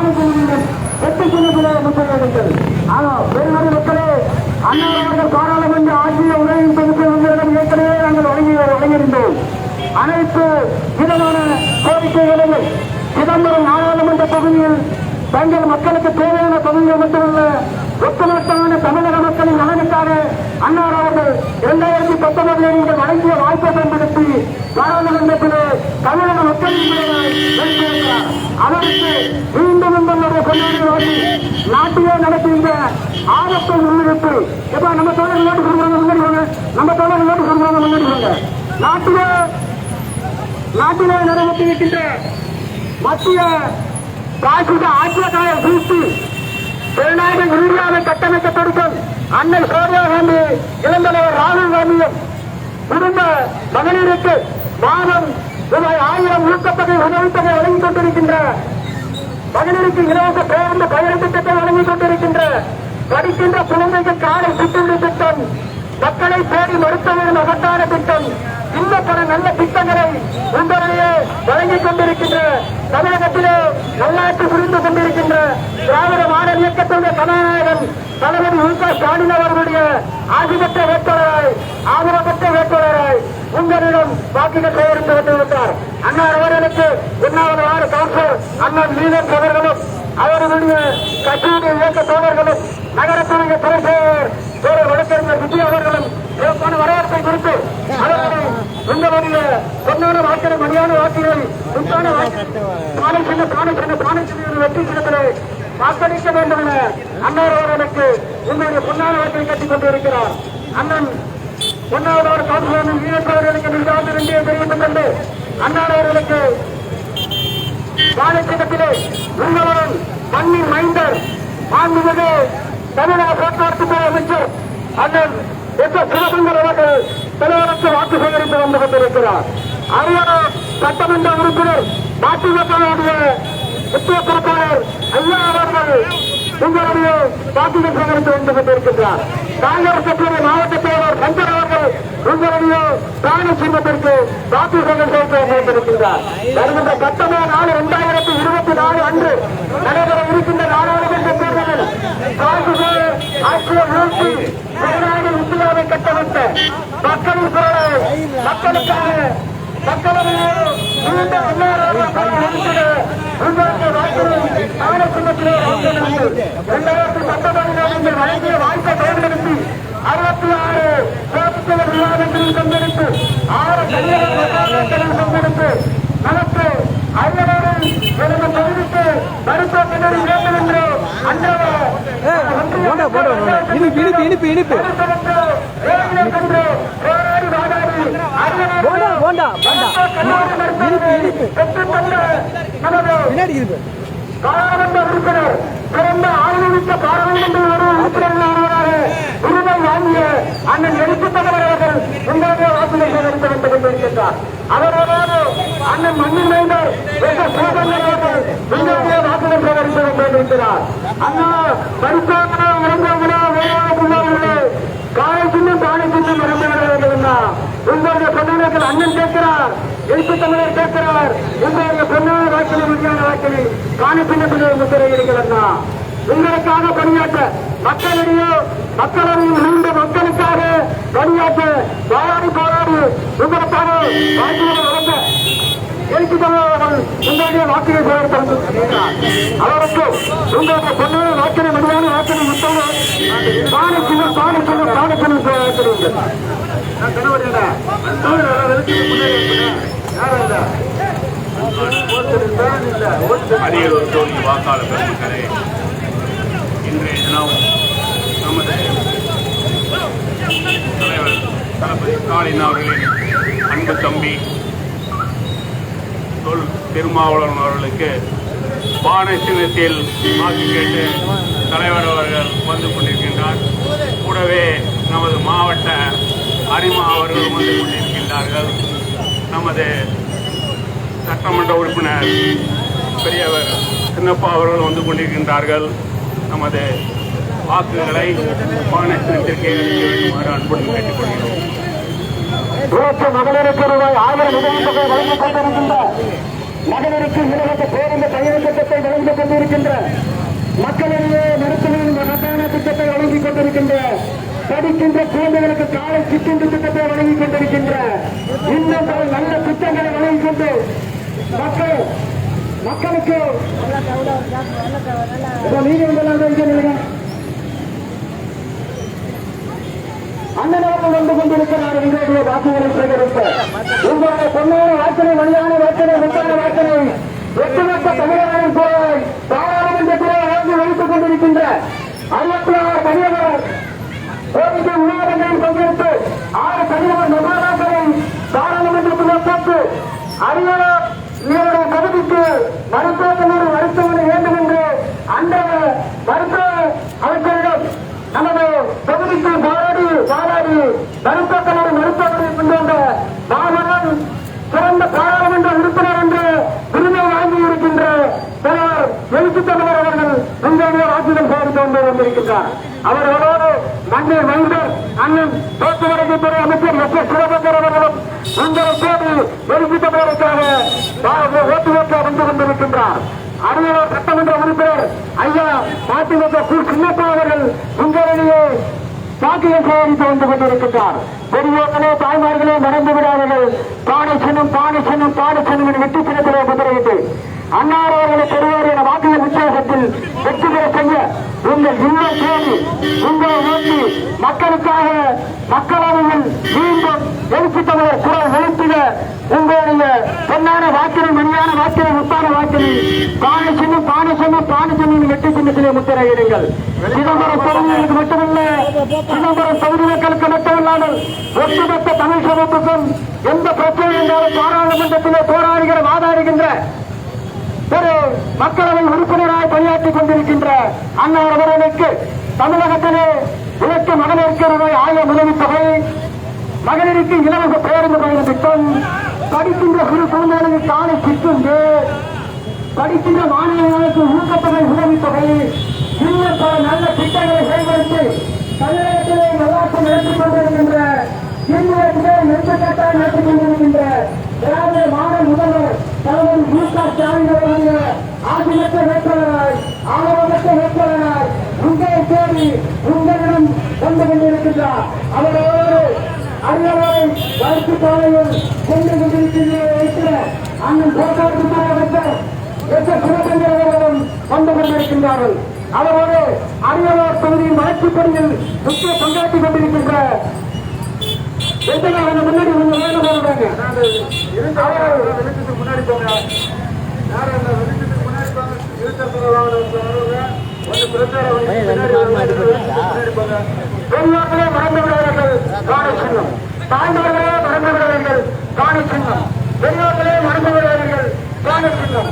பாலகுடியினர் எட்டு சின்னத்திலே முன்னிலைகள் ஆனா பெருமதி மக்களே அண்ணாவர்கள் பாராளுமன்ற ஆட்சிய உரையின் தொகுப்பு உங்களிடம் ஏற்கனவே நாங்கள் வழங்கி வழங்கியிருந்தோம். அனைத்து விதமான கோரிக்கைகளையும் சிதம்பரம் நாடாளுமன்ற பகுதியில் தங்கள் மக்களுக்கு தேவையான பகுதிகள் மட்டுமல்ல ஒட்டுமொத்தமான தமிழக மக்களின் நலனுக்காக அன்னார் அவர்கள் இரண்டாயிரத்தி பத்தொன்பதில் நீங்கள் வழங்கிய வாய்ப்பை பயன்படுத்தி நாடாளுமன்றத்திலே தமிழக மக்களின் அவருக்கு மீண்டும் இந்த கொண்டாடி வாசி நாட்டிலே நடத்துகின்ற ஆபத்தை முன்னிறுத்தி இப்ப நம்ம தோழர்கள் நோட்டு கொடுக்குறாங்க முன்னாடி நம்ம தோழர்கள் நோட்டு கொடுக்குறாங்க முன்னாடி நாட்டிலே நாட்டிலே நாட்டிலே நிறைவேற்றிருக்கின்ற மத்திய பாசிச ஆட்சியக்கார வீழ்ச்சி ஜனநாயக இந்தியாவை கட்டமைக்க தொடுக்கும் அன்னை சோனியா காந்தி இளந்தலைவர் ராகுல் காந்தியும் குடும்ப மகளிருக்கு மாதம் ரூபாய் ஆயிரம் ஊக்கத்தொகை உதவித்தொகை வழங்கிக் கொண்டிருக்கின்ற மகளிருக்கு இலவச பேருந்து பயண திட்டத்தை வழங்கிக் கொண்டிருக்கின்ற படிக்கின்ற குழந்தைக்கு காலை சிற்றுண்டி திட்டம் மக்களை தேடி மருத்துவ மகத்தான திட்டம் இன்னும் பல நல்ல திட்டங்களை உங்களிடையே வழங்கிக் கொண்டிருக்கின்ற தமிழகத்திலே நல்லாட்சி புரிந்து கொண்டிருக்கின்ற திராவிட மாடல் தலைவர் மு க ஸ்டாலின் அவர்களுடைய ஆதிபத்திய வேட்பாளராய் ஆதரவற்ற வேட்பாளராய் உங்களிடம் வாக்குகள் சேகரித்து வந்துவிட்டார் அண்ணா அவர்களுக்கு உண்ணாவது வார கவுன்சிலர் அண்ணன் மீனன் அவர்களும் அவர்களுடைய கட்சியுடைய இயக்க தோழர்களும் நகரத்துடைய துறை செயலர் தோழர் வழக்கறிஞர் விஜய் அவர்களும் சிறப்பான வரவேற்பை குறித்து அவர்களை உங்களுடைய பொன்னான வாக்கிற மணியான வாக்குகளை உண்டான வாக்கு பானை சின்ன பானை சின்ன பானை சின்ன வெற்றி சின்னத்திலே வாக்களிக்க வேண்டும் என அன்னார் வைத்து உங்களுடைய பொன்னான வாக்கினை கட்டிக் கொண்டிருக்கிறார். அண்ணன் பொன்னாவதோடு கவுன்சிலர் வீரத்தவர்களுக்கு நின்றாந்து நன்றியை தெரிவித்துக் கொண்டு அன்னார் அவர்களுக்கு பாலச்சின்னத்திலே உங்களுடன் மண்ணின் மைந்தர் மாண்புமிகு தமிழக போக்குவரத்து துறை அமைச்சர் அண்ணன் எஸ் எஸ் சிவசங்கர் அவர்கள் தலைவருக்கு வாக்கு சேகரித்து வந்து கொண்டிருக்கிறார். அரியலூர் சட்டமன்ற உறுப்பினர் பாட்டிமக்களுடைய முக்கிய பொறுப்பாளர் ஐயா அவர்கள் உங்களுடைய வாக்குகள் சேகரித்து வந்து கொண்டிருக்கின்றார் காங்கிரஸ் கட்சியுடைய மாவட்ட தலைவர் சங்கர் அவர்கள் உங்களுடைய பிராணி சின்னத்திற்கு வாக்கு சேகரித்து வந்து கொண்டிருக்கின்றார் வருகின்ற பத்தொன்பது நாலு இரண்டாயிரத்தி இருபத்தி நாலு அன்று நடைபெற இருக்கின்ற நாடாளுமன்ற தேர்தலில் காங்கிரஸ் ஆட்சியை வீழ்த்தி ஜனநாயக இந்தியாவை கட்டமைத்த மக்களின் குரலை மக்களுக்காக இரண்டாயிரத்தி பத்தொன்பதில் வழங்கிய வாய்ப்பை பயன்படுத்தி அறுபத்தி ஆறு சிறப்பு விவாதங்களில் பங்கெடுத்து ஆறு கல்யாணங்களில் பங்கெடுத்து நமக்கு அரியலோடு எனது தொகுதிக்கு மருத்துவ பின்னணி வேண்டும் என்று அன்றைய இனிப்பு இனிப்பு இனிப்பு. இனிப்பு போண்டா போண்டா போண்டா பின்னாடி இருக்கு பாராளுமன்ற உறுப்பினர் சிறந்த ஆளுமிக்க பாராளுமன்ற ஒரு உறுப்பினர்களாக விருதை வாங்கிய அண்ணன் எழுத்து அவர்கள் உங்களுடைய வாக்குகளை சேகரித்து வந்து கொண்டிருக்கின்றார் அவரோடு அண்ணன் மண்ணின் மைந்தர் அவர்கள் உங்களுடைய வாக்குகளை சேகரித்து கொண்டிருக்கிறார் அண்ணா மருத்துவமனை இறந்தவங்களோ வேளாண் பிள்ளைகளே காலை சின்னம் காலை சின்னம் இறந்தவர்கள் உங்களுடைய பொன்னாளர்கள் அண்ணன் கேட்கிறார் தமிழர் பேசுகிறார் உங்களுடைய பொன்னான வாக்கினை உண்மையான வாக்கினை காணி சின்னத்திலே முத்திரையிடுகிறண்ணா உங்களுக்காக பணியாற்ற மக்களிடையே மக்களவையில் நீண்ட மக்களுக்காக பணியாற்ற போராடி போராடி உங்களுக்காக வாக்கினை வழங்க எழுத்து தமிழர்கள் உங்களுடைய வாக்கினை செயல்படுத்துகிறார் அவருக்கு உங்களுடைய பொன்னாள வாக்கினை மதியான வாக்கினை முத்தம் காணி சின்னம் காணி சின்னம் நான் முன்னாடி அரியலூர் தொகுதி வாக்காளர் பெருமக்களே இன்றைய தினம் நமது தலைவர் தளபதி ஸ்டாலின் அவர்களின் அன்பு தம்பி தொல் திருமாவளவன் அவர்களுக்கு பானை சின்னத்தில் வாக்கு கேட்டு தலைவர் அவர்கள் வந்து கொண்டிருக்கின்றார். கூடவே நமது மாவட்ட அரிமா அவர்கள் வந்து கொண்டிருக்கின்றார்கள். நமது சட்டமன்ற உறுப்பினர் பெரியவர் சின்னப்பா அவர்கள் வந்து கொண்டிருக்கின்றார்கள். நமது வாக்குகளை பானத்திற்கு வேண்டுமாறு அன்புடன் கேட்டுக்கொள்கிறோம். நூற்று மகளிருக்கு ரூபாய் ஆயிரம் உதவித்தொகை வழங்கிக் கொண்டிருக்கின்ற மகளிருக்கு இலவச பேருந்து பயண திட்டத்தை வழங்கிக் கொண்டிருக்கின்ற மக்களிடையே மருத்துவம் மகத்தான திட்டத்தை வழங்கிக் கொண்டிருக்கின்ற படிக்கின்ற குழந்தைகளுக்கு காலை சிற்றுண்டு திட்டத்தை வழங்கிக் கொண்டிருக்கின்ற இன்னும் பல நல்ல திட்டங்களை வழங்கிக் கொண்டு மக்கள் மக்களுக்கு இப்போ நீங்க இதெல்லாம் இங்கே வந்து கொண்டிருக்கிறார். எங்களுடைய வாக்குகளை சேகரிக்க உங்களுடைய பொன்னான வாக்கினை மணியான வாக்கினை முத்தான வாக்கினை ஒட்டுமொத்த தமிழகம் வைத்துக் கொண்டிருக்கின்ற அறுபத்தி ஆறு தனியவர் கோரிக்கை விவாதங்களில் பங்கெடுத்து ஆறு தனியவர் நிர்வாகங்களை பாராளுமன்றத்தில் போட்டு அறிஞர் இவருடைய பகுதிக்கு கல்லூரி மருத்துவமனை வேண்டும் என்று அந்த மருத்துவ அமைச்சரிடம் நமது தொகுதிக்கு பாராடி பாராடி போராடி மருத்துவக்கல்லூரி மருத்துவமனை கொண்டு வந்த மாணவன் சிறந்த பாராளுமன்ற உறுப்பினர் என்று உரிமை வாங்கி இருக்கின்ற தலைவர் எழுச்சி தமிழர் அவர்கள் உங்களுடைய வாக்குகள் சேர்ந்து கொண்டு வந்திருக்கின்றார். அவர்களோடு மன்னர் மைந்தர் அண்ணன் போக்குவரத்து துறை அமைச்சர் மற்ற சிறப்பு உங்களை தேடி எழுச்சி தமிழருக்காக ஓட்டு வந்து கொண்டிருக்கின்றார். அரியலூர் சட்டமன்ற உறுப்பினர் ஐயா பாத்திமுக கு சின்னப்பா அவர்கள் உங்களிடையே வாக்கியம் சேகரித்து வந்து கொண்டிருக்கின்றார். பெரியவர்களே தாய்மார்களே மறந்து விடாதீர்கள். பானை சின்னம் பானை சின்னம் பானை சின்னம் என்று வெற்றி சின்னத்திலே முதலீட்டு அன்னார் அவர்களை பெறுவார் என வாக்கிய உற்சாகத்தில் வெற்றி பெற செய்ய உங்கள் இல்லம் தேடி உங்களை நோக்கி மக்களுக்காக மக்களவையில் மீண்டும் எழுச்சி தமிழர் குரல் எழுப்பிட உங்களுடைய பொன்னான வாக்கினை மணியான வாக்கினை முத்தான வாக்கினை பானை சொன்ன பானை சொன்ன பானை சொன்ன வெற்றி சின்னத்திலே முத்திரையிடுங்கள். சிதம்பரம் தொகுதிகளுக்கு மட்டுமல்ல சிதம்பரம் தொகுதி மக்களுக்கு மட்டுமல்லாமல் ஒட்டுமொத்த தமிழ் சமூகத்துக்கும் எந்த பிரச்சனை என்றாலும் பாராளுமன்றத்திலே போராடுகிற வாதாடுகின்ற ஒரு மக்களவை உறுப்பினராக பணியாற்றிக் கொண்டிருக்கின்ற அன்னார் அவர்களுக்கு தமிழகத்திலே உழைக்க மகளிருக்கு ரூபாய் ஆயிரம் தொகை மகளிருக்கு இலவச பேருந்து பயண திட்டம். படிக்கின்ற சிறு குழந்தைகளுக்கு காலை சிற்றுண்டு படிக்கின்ற மாணவர்களுக்கு ஊக்கத்தொகை உதவித்தொகை இன்னும் பல நல்ல திட்டங்களை செயல்படுத்தி தமிழகத்திலே நல்லாட்சி நடத்திக் கொண்டிருக்கின்ற இந்தியத்திலே நெருக்கட்டாக நடத்திக் கொண்டிருக்கின்ற திராவிட மாநில முதல்வர் தலைவர் மு க ஸ்டாலின் அவர்களுடைய ஆசிரியத்த வேட்பாளராய் ஆதரவற்ற வேட்பாளராய் உங்களை தேடி உங்களிடம் வந்து கொண்டிருக்கின்றார். அவரோடு அரியவரை வளர்ச்சி பாதையில் கொண்டு கொண்டிருக்கின்ற அண்ணன் துறை அமைச்சர் எஸ் எஸ் சிவசங்கர் அவர்களும் வந்து கொண்டிருக்கின்றார்கள். அவரோடு அரியலூர் தொகுதியின் வளர்ச்சிப் பணியில் முக்கிய பங்காற்றிக் கொண்டிருக்கின்ற எத்தனை அவங்க முன்னாடி கொஞ்சம் வேலை போடுறாங்க முன்னாடி போங்க முன்னாடி போங்க இருசக்கர பெரியோர்களே மறந்து விடுவார்கள் காணி சின்னம். தாய்மார்களே மறந்து விடுவார்கள் காணி சின்னம். பெரியோர்களே மறந்து விடுவார்கள் காணி சின்னம்.